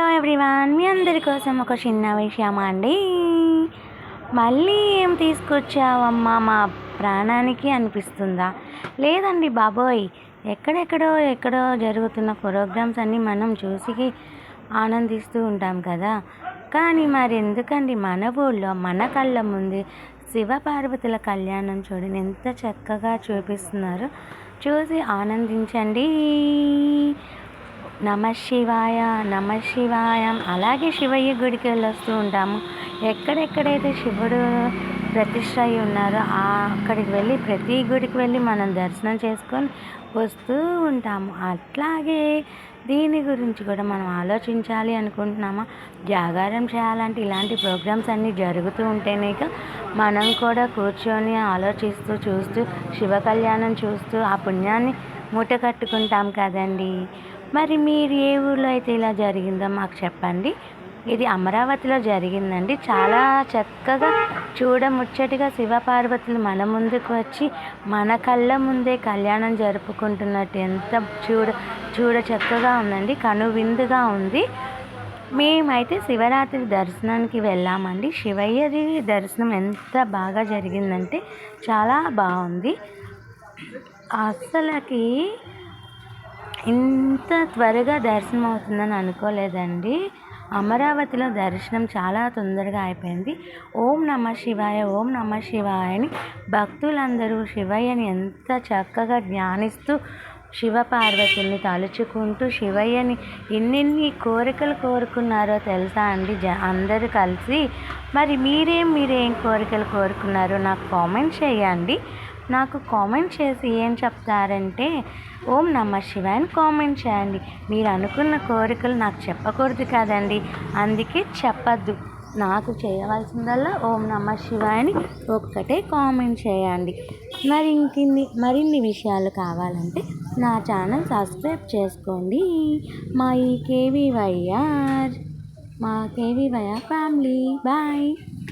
Hello everyone మీ అందరి కోసం ఒక చిన్న విషయమా అండి? మళ్ళీ ఏం తీసుకొచ్చావమ్మా? మా ప్రాణానికి అనిపిస్తుందా? లేదండి బాబోయ్. ఎక్కడెక్కడో ఎక్కడో జరుగుతున్న ప్రోగ్రామ్స్ అన్నీ మనం చూసి ఆనందిస్తూ ఉంటాం కదా. కానీ మరి ఎందుకండి మన ఊళ్ళో మన కళ్ళ ముందు శివపార్వతుల కళ్యాణం చూడండి ఎంత చక్కగా చూపిస్తున్నారు. చూసి ఆనందించండి. నమ శివాయ నమ శివాయ. అలాగే శివయ్య గుడికి వెళ్ళొస్తూ ఉంటాము. ఎక్కడెక్కడైతే శివుడు ప్రతిష్ట అయి ఉన్నారో ఆ అక్కడికి వెళ్ళి ప్రతి గుడికి వెళ్ళి మనం దర్శనం చేసుకొని వస్తూ ఉంటాము. అట్లాగే దీని గురించి కూడా మనం ఆలోచించాలి అనుకుంటున్నామా? జాగారం చేయాలంటే ఇలాంటి ప్రోగ్రామ్స్ అన్నీ జరుగుతూ ఉంటేనే మనం కూడా కూర్చొని ఆలోచిస్తూ చూస్తూ శివ కళ్యాణం చూస్తూ ఆ పుణ్యాన్ని మూట కట్టుకుంటాం కదండీ. మరి మీరు ఏ ఊర్లో అయితే ఇలా జరిగిందో మాకు చెప్పండి. ఇది అమరావతిలో జరిగిందండి. చాలా చక్కగా చూడముచ్చటిగా శివపార్వతులు మన ముందుకు వచ్చి మన కళ్ళ ముందే కళ్యాణం జరుపుకుంటున్నట్టు ఎంత చూడ చూడ చక్కగా ఉందండి. కనువిందుగా ఉంది. మేమైతే శివరాత్రి దర్శనానికి వెళ్ళామండి. శివయ్యది దర్శనం ఎంత బాగా జరిగిందంటే చాలా బాగుంది. అసలకి ఇంత త్వరగా దర్శనం అవుతుందని అనుకోలేదండి. అమరావతిలో దర్శనం చాలా తొందరగా అయిపోయింది. ఓం నమ శివాయ ఓం నమ శివాయ అని భక్తులందరూ శివయ్యని ఎంత చక్కగా ధ్యానిస్తూ శివపార్వతుల్ని తలుచుకుంటూ శివయ్యని ఎన్నెన్ని కోరికలు కోరుకున్నారో తెలుసా అండి? జ అందరూ కలిసి. మరి మీరేం మీరేం కోరికలు కోరుకున్నారో నాకు కామెంట్ చేయండి. నాకు కామెంట్ చేసి ఏం చెప్తారంటే ఓం నమ శివాని అని కామెంట్ చేయండి. మీరు అనుకున్న కోరికలు నాకు చెప్పకూడదు కదండి. అందుకే చెప్పద్దు. నాకు చేయవలసిందల్లా ఓం నమ శివాని ఒక్కటే కామెంట్ చేయండి. మరి ఇంకిన్ని మరిన్ని విషయాలు కావాలంటే నా ఛానల్ సబ్స్క్రైబ్ చేసుకోండి. మా ఈ కేవీవైఆర్ మా కేవీవైఆర్ ఫ్యామిలీ. బాయ్.